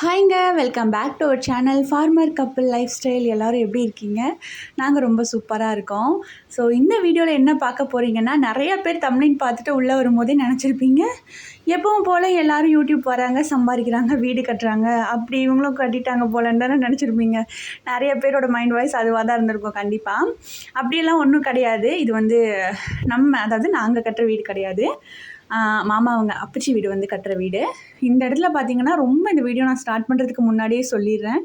ஹாய்ங்க welcome back to our channel farmer couple lifestyle எல்லோரும் எப்படி இருக்கீங்க? நாங்கள் ரொம்ப சூப்பராக இருக்கோம். ஸோ இந்த வீடியோவில் என்ன பார்க்க போகிறீங்கன்னா நிறையா பேர் தமிழின் பார்த்துட்டு உள்ளே வரும்போதே நினச்சிருப்பீங்க. எப்பவும் போல் எல்லோரும் யூடியூப் வராங்க சம்பாதிக்கிறாங்க வீடு கட்டுறாங்க. அப்படி இவங்களும் கட்டிட்டாங்க போலன்னு தானே நினச்சிருப்பீங்க. நிறைய பேரோட மைண்ட் வாய்ஸ் அதுவாக தான் இருந்திருக்கும் கண்டிப்பாக அப்படியெல்லாம் ஒன்றும் கிடையாது. இது வந்து நம்ம அதாவது நாங்கள் கட்டுற வீடு கிடையாது. மாமா அவங்க அப்பச்சி வீடு வந்து கட்டுற வீடு. இந்த இடத்துல பார்த்தீங்கன்னா ரொம்ப இந்த வீடியோ நான் ஸ்டார்ட் பண்ணுறதுக்கு முன்னாடியே சொல்லிடுறேன்.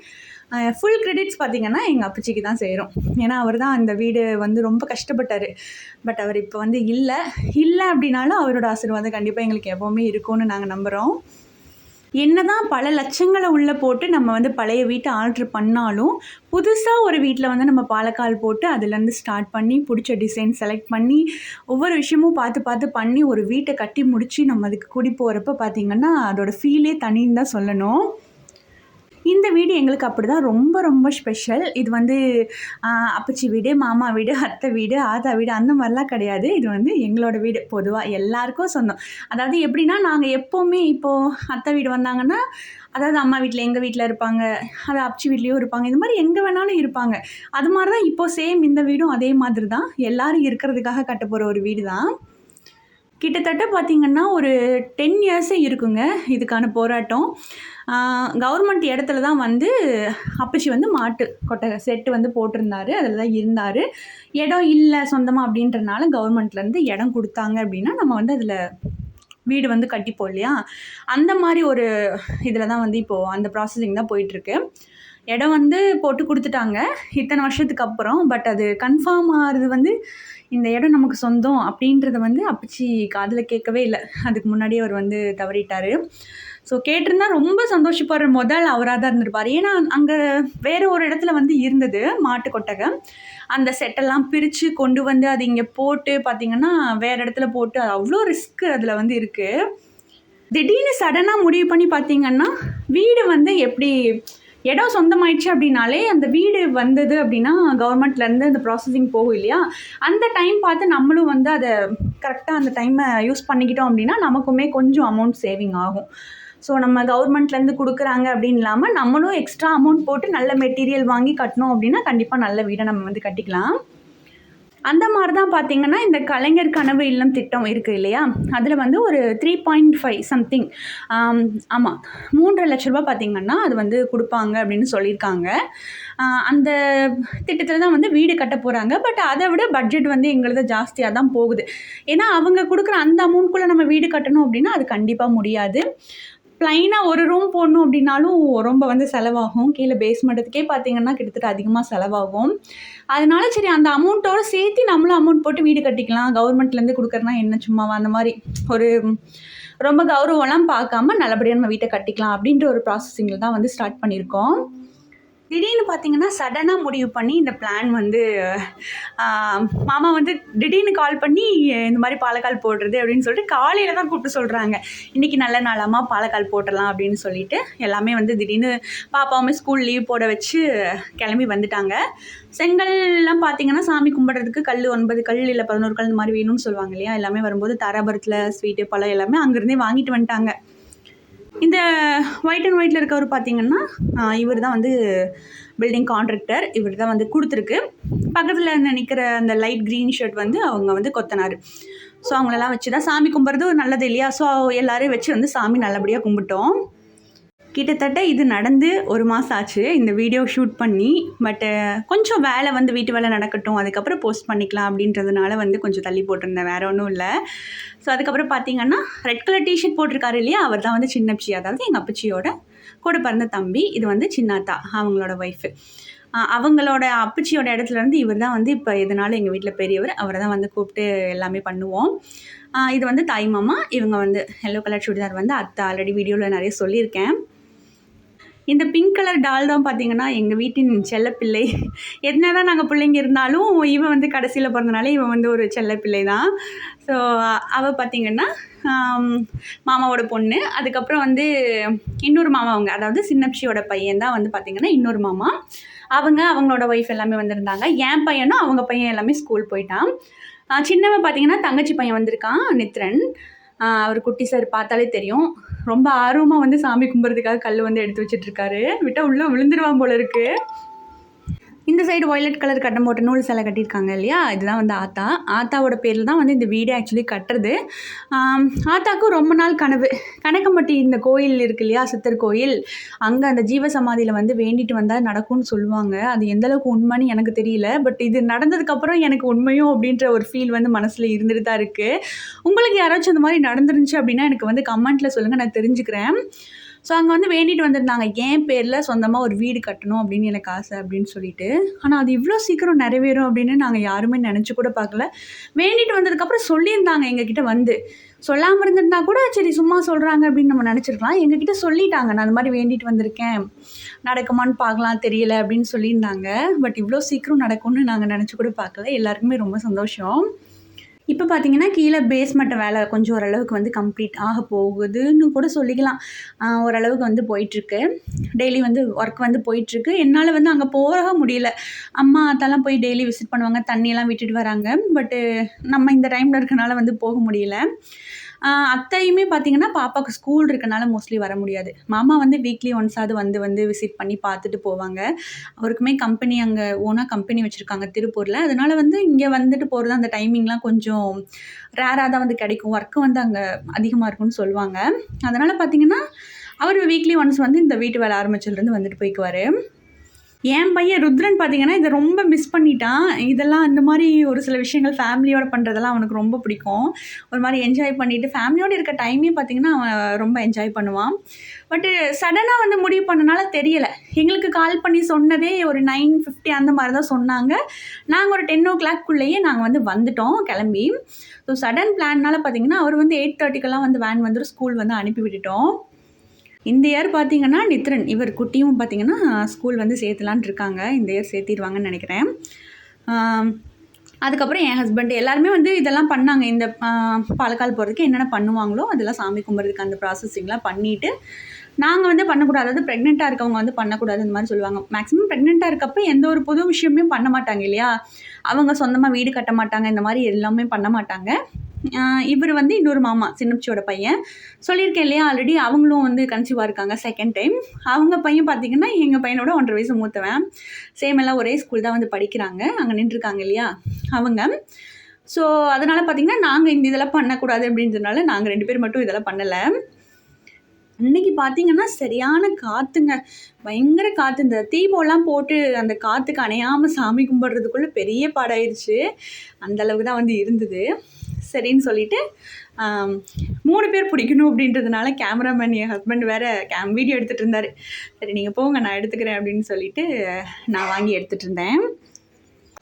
ஃபுல் கிரெடிட்ஸ் பார்த்தீங்கன்னா எங்கள் அப்பச்சிக்கு தான் சேரும். ஏன்னா அவர் தான் அந்த வீடு வந்து ரொம்ப கஷ்டப்பட்டார். பட் அவர் இப்போ வந்து இல்லை. இல்லை அப்படின்னாலும் அவரோட ஆசீர்வாதம் கண்டிப்பாக எங்களுக்கு எப்போவுமே இருக்கும்னு நாங்கள் நம்புகிறோம் என்னதான் பல லட்சங்களை உள்ளே போட்டு நம்ம வந்து பழைய வீட்டை ஆர்டர் பண்ணாலும் புதுசாக ஒரு வீட்டில் வந்து நம்ம பாலக்கால் போட்டு அதுலேருந்து ஸ்டார்ட் பண்ணி பிடிச்ச டிசைன் செலக்ட் பண்ணி ஒவ்வொரு விஷயமும் பார்த்து பார்த்து பண்ணி ஒரு வீட்டை கட்டி முடித்து நம்ம அதுக்கு குடி போகிறப்ப பார்த்திங்கன்னா அதோடய ஃபீலே தனின்னு தான் சொல்லணும். இந்த வீடு எங்களுக்கு அப்படி தான் ரொம்ப ரொம்ப ஸ்பெஷல் இது வந்து அப்பச்சி வீடு மாமா வீடு அத்தை வீடு ஆத்தா வீடு அந்த மாதிரிலாம் கிடையாது. இது வந்து எங்களோட வீடு பொதுவாக எல்லாருக்கும் சொந்தம். அதாவது எப்படின்னா நாங்கள் எப்போவுமே இப்போது அத்தை வீடு வந்தாங்கன்னா அதாவது அம்மா வீட்டில் எங்கள் வீட்டில் இருப்பாங்க அது அப்ச்சி வீட்லேயும் இருப்பாங்க இது மாதிரி எங்கே வேணாலும் இருப்பாங்க. அது மாதிரி தான் இப்போ சேம் இந்த வீடும் அதே மாதிரி தான் எல்லோரும் இருக்கிறதுக்காக கட்ட போகிற ஒரு வீடு தான் கிட்டத்தட்ட பார்த்திங்கன்னா ஒரு டென் இயர்ஸே இருக்குங்க இதுக்கான போராட்டம். கவர்மெண்ட் இடத்துல தான் வந்து அப்பச்சி வந்து மாட்டு கொட்டை செட்டு வந்து போட்டிருந்தாரு. அதில் தான் இருந்தார். இடம் இல்லை சொந்தமாக அப்படின்றனால கவர்மெண்ட்லேருந்து இடம் கொடுத்தாங்க அப்படின்னா நம்ம வந்து அதில் வீடு வந்து கட்டிப்போம் இல்லையா? அந்த மாதிரி ஒரு இதில் தான் வந்து இப்போது அந்த ப்ராசஸிங் தான் போயிட்டுருக்கு. இடம் வந்து போட்டு கொடுத்துட்டாங்க. இத்தனை வருஷத்துக்கு அப்புறம். பட் அது கன்ஃபார்ம் ஆகிறது வந்து இந்த இடம் நமக்கு சொந்தம் அப்படின்றத வந்து அப்பச்சி காதில் கேட்கவே இல்லை. அதுக்கு முன்னாடியே அவர் வந்து தவறிட்டார். ஸோ கேட்டிருந்தா ரொம்ப சந்தோஷப்படுற முதல் அவராக தான் இருந்திருப்பார். ஏன்னா அங்கே வேறு ஒரு இடத்துல வந்து இருந்தது மாட்டு கொட்டகை. அந்த செட்டெல்லாம் பிரித்து கொண்டு வந்து அது இங்கே போட்டு பார்த்திங்கன்னா வேறு இடத்துல போட்டு அவ்வளோ ரிஸ்க் அதில் வந்து இருக்குது திடீர்னு சடனாக முடிவு பண்ணி பார்த்தீங்கன்னா வீடு வந்து எப்படி இடம் சொந்தமாயிடுச்சு அப்படின்னாலே அந்த வீடு வந்தது அப்படின்னா கவர்மெண்ட்லேருந்து அந்த ப்ராசஸிங் போகும் இல்லையா? அந்த டைம் பார்த்து நம்மளும் வந்து அதை கரெக்டாக அந்த டைமை யூஸ் பண்ணிக்கிட்டோம் அப்படின்னா நமக்குமே கொஞ்சம் அமௌண்ட் சேவிங் ஆகும். ஸோ நம்ம கவர்மெண்ட்லேருந்து கொடுக்குறாங்க அப்படின்னு இல்லாமல் நம்மளும் எக்ஸ்ட்ரா அமௌண்ட் போட்டு நல்ல மெட்டீரியல் வாங்கி கட்டினோம் அப்படின்னா கண்டிப்பாக நல்ல வீடை நம்ம வந்து கட்டிக்கலாம். அந்த மாதிரி தான் பார்த்தீங்கன்னா இந்த கலைஞர் கனவு இல்லம் திட்டம் இருக்குது இல்லையா? அதில் வந்து ஒரு த்ரீ பாயிண்ட் ஃபைவ் சம்திங் ஆமாம் மூன்றரை லட்ச ரூபா பார்த்தீங்கன்னா அது வந்து கொடுப்பாங்க அப்படின்னு சொல்லியிருக்காங்க. அந்த திட்டத்தில் தான் வந்து வீடு கட்ட போகிறாங்க பட் அதை விட பட்ஜெட் வந்து எங்களது ஜாஸ்தியாக தான் போகுது. ஏன்னா அவங்க கொடுக்குற அந்த அமௌண்ட்குள்ளே நம்ம வீடு கட்டணும் அப்படின்னா அது கண்டிப்பாக முடியாது. ப்ளைனாக ஒரு ரூம் போடணும் அப்படின்னாலும் ரொம்ப வந்து செலவாகும். கீழே பேஸ்மெண்ட்டுக்கே பார்த்தீங்கன்னா கிட்டத்தட்ட அதிகமாக செலவாகும். அதனால சரி அந்த அமௌண்ட்டோட சேர்த்து நம்மளும் அமௌண்ட் போட்டு வீடு கட்டிக்கலாம். கவர்மெண்ட்லேருந்து கொடுக்குறனா என்ன சும்மாவா அந்த மாதிரி ஒரு ரொம்ப கௌரவம்லாம் பார்க்காம நல்லபடியாக நம்ம வீட்டை கட்டிக்கலாம் அப்படின்ற ஒரு ப்ராசஸிங்கில் தான் வந்து ஸ்டார்ட் பண்ணியிருக்கோம். திடீர்னு பார்த்தீங்கன்னா சடனாக முடிவு பண்ணி இந்த பிளான் வந்து மாமா வந்து திடீர்னு கால் பண்ணி இந்த மாதிரி பாலக்கால் போடுறது அப்படின்னு சொல்லிட்டு காலையில் தான் கூப்பிட்டு சொல்கிறாங்க இன்றைக்கி நல்ல நாளாமா பாலக்கால் போட்டுடலாம் அப்படின்னு சொல்லிட்டு எல்லாமே வந்து திடீர்னு பாப்பாவுமே ஸ்கூல் லீவ் போட வச்சு கிளம்பி வந்துட்டாங்க. செங்கல்லாம் பார்த்தீங்கன்னா சாமி கும்பிட்றதுக்கு கல் ஒன்பது கல் இல்லை பதினோரு கல் இந்த மாதிரி வேணும்னு சொல்லுவாங்க இல்லையா? எல்லாமே வரும்போது தாராபுரத்தில் ஸ்வீட்டு பழம் எல்லாமே அங்கேருந்தே வாங்கிட்டு வந்துட்டாங்க. இந்த ஒயிட் அண்ட் ஒயிட்டில் இருக்கவர் பார்த்தீங்கன்னா இவர் தான் வந்து பில்டிங் கான்ட்ராக்டர் இவர் தான் வந்து கொடுத்துருக்கு. பக்கத்தில் நினைக்கிற அந்த லைட் க்ரீன் ஷர்ட் வந்து அவங்க வந்து கொத்தனார். ஸோ அவங்களெல்லாம் வச்சு தான் சாமி கும்பிட்றது ஒரு நல்லது இல்லையா? ஸோ எல்லோரையும் வச்சு வந்து சாமி நல்லபடியாக கும்பிட்டோம். கிட்டத்தட்ட இது நடந்து ஒரு மாதம் ஆச்சு. இந்த வீடியோ ஷூட் பண்ணி பட்டு கொஞ்சம் வேலை வந்து வீட்டு வேலை நடக்கட்டும் அதுக்கப்புறம் போஸ்ட் பண்ணிக்கலாம் அப்படின்றதுனால வந்து கொஞ்சம் தள்ளி போட்டிருந்தேன். வேறு ஒன்றும் இல்லை. ஸோ அதுக்கப்புறம் பார்த்தீங்கன்னா ரெட் கலர் டிஷர்ட் போட்டிருக்காரு இல்லையா? அவர் தான் வந்து சின்னப்பச்சி அதாவது எங்கள் அப்பச்சியோட கூட பிறந்த தம்பி. இது வந்து சின்னாத்தா அவங்களோட ஒய்ஃபு அவங்களோட அப்பச்சியோட இடத்துல இருந்து இவர் தான் வந்து இப்போ எதனாலும் எங்கள் வீட்டில் பெரியவர் அவரை தான் வந்து கூப்பிட்டு எல்லாமே பண்ணுவோம். இது வந்து தாய் மாமா இவங்க வந்து எல்லோ கலர் சுடிதார் வந்து அத்தை. ஆல்ரெடி வீடியோவில் நிறைய சொல்லியிருக்கேன். இந்த பிங்க் கலர் டால் தான் பார்த்தீங்கன்னா எங்கள் வீட்டின் செல்லப்பிள்ளை. என்ன தான் நாங்கள் பிள்ளைங்க இருந்தாலும் இவன் வந்து கடைசியில் பிறந்தனால இவன் வந்து ஒரு செல்லப்பிள்ளை தான். ஸோ அவள் பார்த்தீங்கன்னா மாமாவோட பொண்ணு. அதுக்கப்புறம் வந்து இன்னொரு மாமா அவங்க அதாவது சின்னப்சியோட பையன் தான் வந்து பார்த்தீங்கன்னா இன்னொரு மாமா. அவங்க அவங்களோட ஒய்ஃப் எல்லாமே வந்திருந்தாங்க. என் பையனும் அவங்க பையன் எல்லாமே ஸ்கூல் போயிட்டான். சின்னவன் பார்த்தீங்கன்னா தங்கச்சி பையன் வந்திருக்கான் நித்ரன். அவர் குட்டி சார் பார்த்தாலே தெரியும். ரொம்ப ஆர்வமாக வந்து சாமி கும்பிட்றதுக்காக கல் வந்து எடுத்து வச்சிட்ருக்காரு விட்டால் உள்ளே விழுந்துருவான் போல இருக்குது இந்த சைடு ஒய்லட் கலர் கட்டம் போட்ட நூல் சிலை கட்டியிருக்காங்க இல்லையா? இதுதான் வந்து ஆத்தா. ஆத்தாவோட பேரில் தான் வந்து இந்த வீடே ஆக்சுவலி கட்டுறது. ஆத்தாக்கும் ரொம்ப நாள் கனவு. கனகம்பட்டி இந்த கோயில் இருக்கு இல்லையா? சித்தர் கோயில். அங்கே அந்த ஜீவ சமாதியில் வந்து வேண்டிட்டு வந்தால் நடக்கும்னு சொல்லுவாங்க. அது எந்த அளவுக்கு உண்மைன்னு எனக்கு தெரியல. பட் இது நடந்ததுக்கப்புறம் எனக்கு உண்மையும் அப்படின்ற ஒரு ஃபீல் வந்து மனசில் இருந்துட்டு தான் இருக்குது உங்களுக்கு யாராச்சும் இந்த மாதிரி நடந்துருந்துச்சு அப்படின்னா எனக்கு வந்து கமெண்ட்டில் சொல்லுங்கள் நான் தெரிஞ்சுக்கிறேன். ஸோ அங்கே வந்து வேண்டிட்டு வந்திருந்தாங்க. என் பேரில் சொந்தமாக ஒரு வீடு கட்டணும் அப்படின்னு எனக்கு ஆசை அப்படின்னு சொல்லிட்டு. ஆனால் அது இவ்வளோ சீக்கிரம் நிறைவேறும் அப்படின்னு நாங்கள் யாருமே நினச்சி கூட பார்க்கல. வேண்டிட்டு வந்ததுக்கப்புறம் சொல்லியிருந்தாங்க எங்ககிட்ட வந்து. சொல்லாமல் இருந்திருந்தா கூட சரி சும்மா சொல்கிறாங்க அப்படின்னு நம்ம நினச்சிருக்கலாம். எங்ககிட்ட சொல்லிட்டாங்க. நான் அந்த மாதிரி வேண்டிட்டு வந்திருக்கேன். நடக்குமான்னு பார்க்கலாம் தெரியல அப்படின்னு சொல்லியிருந்தாங்க. பட் இவ்வளோ சீக்கிரம் நடக்கும்னு நாங்கள் நினச்சி கூட பார்க்கல. எல்லாருக்குமே ரொம்ப சந்தோஷம். இப்போ பார்த்தீங்கன்னா கீழே பேஸ்மெண்ட் வேலை கொஞ்சம் ஓரளவுக்கு வந்து கம்ப்ளீட் ஆக போகுதுன்னு கூட சொல்லிக்கலாம். ஓரளவுக்கு வந்து போயிட்டுருக்கு. டெய்லி வந்து ஒர்க் வந்து போயிட்டுருக்கு. என்னால் வந்து அங்கே போக முடியல. அம்மா அதெல்லாம் போய் டெய்லி விசிட் பண்ணுவாங்க. தண்ணியெல்லாம் விட்டுட்டு வராங்க. பட்டு நம்ம இந்த டைமில் இருக்கனால வந்து போக முடியல. அத்தையுமே பார்த்தீங்கன்னா பாப்பாவுக்கு ஸ்கூல் இருக்கனால மோஸ்ட்லி வர முடியாது. மாமா வந்து வீக்லி ஒன்ஸாவது வந்து வந்து விசிட் பண்ணி பார்த்துட்டு போவாங்க. அவருக்குமே கம்பெனி அங்கே ஓனாக கம்பெனி வச்சுருக்காங்க திருப்பூரில். அதனால வந்து இங்கே வந்துட்டு போகிறது அந்த டைமிங்லாம் கொஞ்சம் ரேராக தான் வந்து கிடைக்கும். ஒர்க்கு வந்து அங்கே அதிகமாக இருக்கும்னு சொல்லுவாங்க. அதனால் பார்த்தீங்கன்னா அவர் வீக்லி ஒன்ஸ் வந்து இந்த வீட்டு வேலை ஆரம்பிச்சதுலேருந்து வந்துட்டு போய்க்குவார். என் பையன் ருத்ரன் பார்த்தீங்கன்னா இதை ரொம்ப மிஸ் பண்ணிட்டான். இதெல்லாம் இந்த மாதிரி ஒரு சில விஷயங்கள் ஃபேமிலியோட பண்ணுறதெல்லாம் அவனுக்கு ரொம்ப பிடிக்கும். ஒரு மாதிரி என்ஜாய் பண்ணிட்டு ஃபேமிலியோடு இருக்க டைமே பார்த்தீங்கன்னா அவன் ரொம்ப என்ஜாய் பண்ணுவான். பட்டு சடனாக வந்து முடிவு பண்ணனால தெரியலை. எங்களுக்கு கால் பண்ணி சொன்னதே ஒரு நைன் ஃபிஃப்டி அந்த மாதிரி தான் சொன்னாங்க. நாங்கள் ஒரு டென் ஓ கிளாக்குள்ளேயே நாங்கள் வந்து வந்துட்டோம் கிளம்பி. ஸோ சடன் பிளான்னால் பார்த்தீங்கன்னா அவர் வந்து எயிட் தேர்ட்டிக்கெல்லாம் வந்து வேன் வந்துடும் ஸ்கூல் வந்து அனுப்பி விட்டுட்டோம். இந்த இயர் பார்த்தீங்கன்னா நித்ரன் இவர் குட்டியும் பார்த்தீங்கன்னா ஸ்கூல் வந்து சேர்த்துலான் இருக்காங்க. இந்த இயர் சேர்த்திடுவாங்கன்னு நினைக்கிறேன். அதுக்கப்புறம் என் ஹஸ்பண்ட் எல்லாருமே வந்து இதெல்லாம் பண்ணாங்க. இந்த பாலக்கால் போகிறதுக்கு என்னென்ன பண்ணுவாங்களோ அதெல்லாம் சாமி கும்பிட்றதுக்கு அந்த ப்ராசஸிங்லாம் பண்ணிவிட்டு நாங்கள் வந்து பண்ணக்கூடாது. அதாவது ப்ரெக்னெண்ட்டாக இருக்கவங்க வந்து பண்ணக்கூடாது இந்த மாதிரி சொல்லுவாங்க. மேக்ஸிமம் ப்ரெக்னெண்ட்டாக இருக்கப்போ எந்த ஒரு புது விஷயமே பண்ண மாட்டாங்க இல்லையா? அவங்க சொந்தமாக வீடு கட்ட மாட்டாங்க. இந்த மாதிரி எல்லாமே பண்ண மாட்டாங்க. இவர் வந்து இன்னொரு மாமா சின்னப்பிச்சியோட பையன். சொல்லியிருக்கேன் இல்லையா ஆல்ரெடி அவங்களும் வந்து கன்சீவாக இருக்காங்க செகண்ட் டைம் அவங்க பையன் பார்த்தீங்கன்னா எங்கள் பையனோட ஒன்றரை வயசு மூத்தவன். சேம் எல்லாம் ஒரே ஸ்கூல் தான் வந்து படிக்கிறாங்க. அங்கே நின்றுருக்காங்க இல்லையா அவங்க. ஸோ அதனால் பார்த்தீங்கன்னா நாங்கள் இந்த இதெல்லாம் பண்ணக்கூடாது அப்படின்றதுனால நாங்கள் ரெண்டு பேர் மட்டும் இதெல்லாம் பண்ணலை. அன்னைக்கு பார்த்தீங்கன்னா சரியான காற்றுங்க பயங்கர காற்று இந்த தீபம்லாம் போட்டு அந்த காற்றுக்கு அணையாமல் சாமி கும்பிட்றதுக்குள்ளே பெரிய பாடாயிருச்சு. அந்த அளவுக்கு தான் வந்து இருந்தது. சரின்னு சொல்லிட்டு மூணு பேர் பிடிக்கணும் அப்படின்றதுனால கேமராமேன் என் ஹஸ்பண்ட் வேறு கேம் வீடியோ எடுத்துகிட்டு இருந்தார். சரி நீங்கள் போங்க நான் எடுத்துக்கிறேன் அப்படின்னு சொல்லிட்டு நான் வாங்கி எடுத்துகிட்டு இருந்தேன்.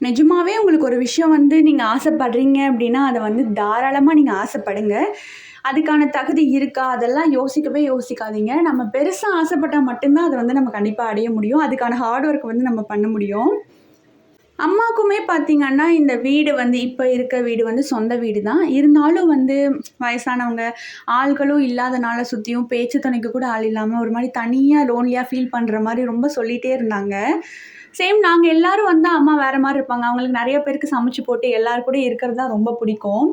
நிஜமாவே உங்களுக்கு ஒரு விஷயம் வந்து நீங்கள் ஆசைப்படுறீங்க அப்படின்னா அதை வந்து தாராளமாக நீங்கள் ஆசைப்படுங்க. அதுக்கான தகுதி இருக்கா? அதெல்லாம் யோசிக்கவே யோசிக்காதீங்க. நம்ம பெருசாக ஆசைப்பட்டால் மட்டும்தான் அதை வந்து நம்ம கண்டிப்பாக அடைய முடியும். அதுக்கான ஹார்ட் ஒர்க் வந்து நம்ம பண்ண முடியும். அம்மாவுக்குமே பார்த்தீங்கன்னா இந்த வீடு வந்து இப்போ இருக்க வீடு வந்து சொந்த வீடு தான் இருந்தாலும் வந்து வயசானவங்க ஆள்களும் இல்லாதனால சுற்றியும் பேச்சு துணைக்கு கூட ஆள் இல்லாமல் ஒரு மாதிரி தனியாக லோன்லியாக ஃபீல் பண்ணுற மாதிரி ரொம்ப சொல்லிகிட்டே இருந்தாங்க. சேம் நாங்கள் எல்லோரும் வந்தால் அம்மா வேறு மாதிரி இருப்பாங்க. அவங்களுக்கு நிறைய பேருக்கு சமைச்சு போட்டு எல்லாரு கூட இருக்கிறது தான் ரொம்ப பிடிக்கும்.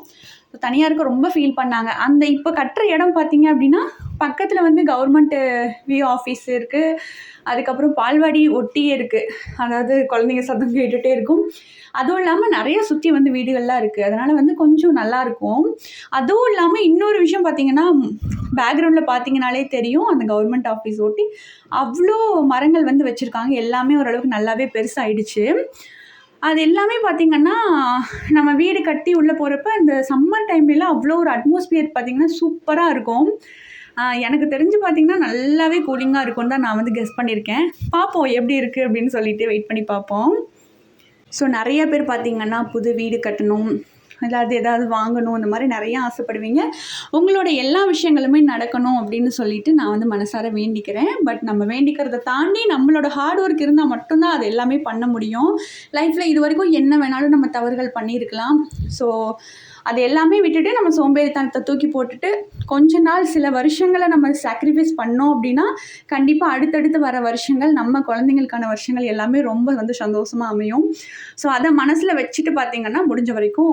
தனியாக இருக்க ரொம்ப ஃபீல் பண்ணாங்க. அந்த இப்போ கட்டுற இடம் பார்த்தீங்க அப்படின்னா பக்கத்தில் வந்து கவர்மெண்ட்டு வியூ ஆஃபீஸ் இருக்குது அதுக்கப்புறம் பால்வாடி ஒட்டியே இருக்குது அதாவது குழந்தைங்க சத்தம் கேட்டுகிட்டே இருக்கும். அதுவும் இல்லாமல் நிறைய சுற்றி வந்து வீடுகள்லாம் இருக்குது அதனால் வந்து கொஞ்சம் நல்லாயிருக்கும் அதுவும் இல்லாமல் இன்னொரு விஷயம் பார்த்தீங்கன்னா பேக்ரவுண்டில் பார்த்தீங்கனாலே தெரியும். அந்த கவர்மெண்ட் ஆஃபீஸ் ஒட்டி அவ்வளோ மரங்கள் வந்து வச்சுருக்காங்க. எல்லாமே ஓரளவுக்கு நல்லாவே பெருசாகிடுச்சு அது எல்லாமே பார்த்திங்கன்னா நம்ம வீடு கட்டி உள்ளே போகிறப்ப இந்த சம்மர் டைம்லலாம் அவ்வளோ ஒரு அட்மாஸ்பியர் பார்த்திங்கன்னா சூப்பராக இருக்கும். எனக்கு தெரிஞ்சு பார்த்திங்கன்னா நல்லாவே கூலிங்காக இருக்கும்னு தான் நான் வந்து கெஸ் பண்ணியிருக்கேன். பார்ப்போம் எப்படி இருக்குது அப்படின்னு சொல்லிட்டு வெயிட் பண்ணி பார்ப்போம் ஸோ நிறைய பேர் பார்த்திங்கன்னா புது வீடு கட்டணும். அதாவது ஏதாவது வாங்கணும் இந்த மாதிரி நிறைய ஆசைப்படுவீங்க. உங்களோட எல்லா விஷயங்களுமே நடக்கணும் அப்படின்னு சொல்லிட்டு நான் வந்து மனசார வேண்டிக்கிறேன். பட் நம்ம வேண்டிக்கிறத தாண்டி நம்மளோட ஹார்ட் ஒர்க் இருந்தால் மட்டும்தான் அது எல்லாமே பண்ண முடியும். லைஃப்பில் இது வரைக்கும் என்ன வேணாலும் நம்ம தவறுகள் பண்ணியிருக்கலாம். ஸோ அது எல்லாமே விட்டுட்டு நம்ம சோம்பேறித்தனத்தை தூக்கி போட்டுட்டு கொஞ்ச நாள் சில வருஷங்களை நம்ம சாக்ரிஃபைஸ் பண்ணோம் அப்படின்னா கண்டிப்பாக அடுத்தடுத்து வர வருஷங்கள் நம்ம குழந்தைங்களுக்கான வருஷங்கள் எல்லாமே ரொம்ப வந்து சந்தோஷமாக அமையும். ஸோ அதை மனசில் வச்சுட்டு பார்த்தீங்கன்னா முடிஞ்ச வரைக்கும்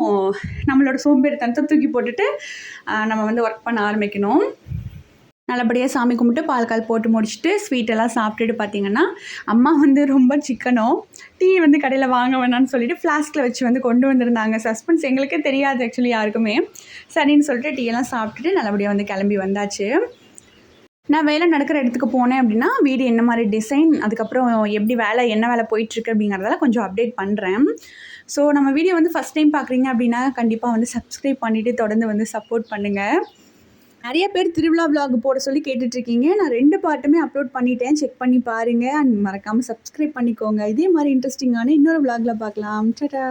நம்மளோட சோம்பேறித்தனத்தை தூக்கி போட்டுட்டு நம்ம வந்து ஒர்க் பண்ண ஆரம்பிக்கணும். நல்லபடியாக சாமி கும்பிட்டு பால் கால் போட்டு முடிச்சுட்டு ஸ்வீட்டெல்லாம் சாப்பிட்டுட்டு பார்த்தீங்கன்னா அம்மா வந்து ரொம்ப சிக்கனும். டீ வந்து கடையில் வாங்க வேணாம்னு சொல்லிட்டு ஃப்ளாஸ்கில் வச்சு வந்து கொண்டு வந்திருந்தாங்க. சஸ்பென்ஸ் எங்களுக்கே தெரியாது ஆக்சுவலி யாருக்குமே. சரின்னு சொல்லிட்டு டீ எல்லாம் சாப்பிட்டுட்டு நல்லபடியாக வந்து கிளம்பி வந்தாச்சு. நான் வேலை நடக்கிற இடத்துக்கு போனேன் அப்படின்னா வீடு என்ன மாதிரி டிசைன் அதுக்கப்புறம் எப்படி வேலை என்ன வேலை போயிட்டுருக்கு அப்படிங்கிறதெல்லாம் கொஞ்சம் அப்டேட் பண்ணுறேன் ஸோ நம்ம வீடியோ வந்து ஃபஸ்ட் டைம் பார்க்குறீங்க அப்படின்னா கண்டிப்பாக வந்து சப்ஸ்கிரைப் பண்ணிவிட்டு தொடர்ந்து வந்து சப்போர்ட் பண்ணுங்கள் நிறைய பேர் திருவிழா விலாக் போட சொல்லி கேட்டுட்ருக்கீங்க. நான் ரெண்டு பாட்டுமே அப்லோட் பண்ணிட்டேன். செக் பண்ணி பாருங்கள் அண்ட் மறக்காமல் சப்ஸ்கிரைப் பண்ணிக்கோங்க. இதே மாதிரி இன்ட்ரெஸ்டிங்கான இன்னொரு விலாகில் பார்க்கலாம். டடா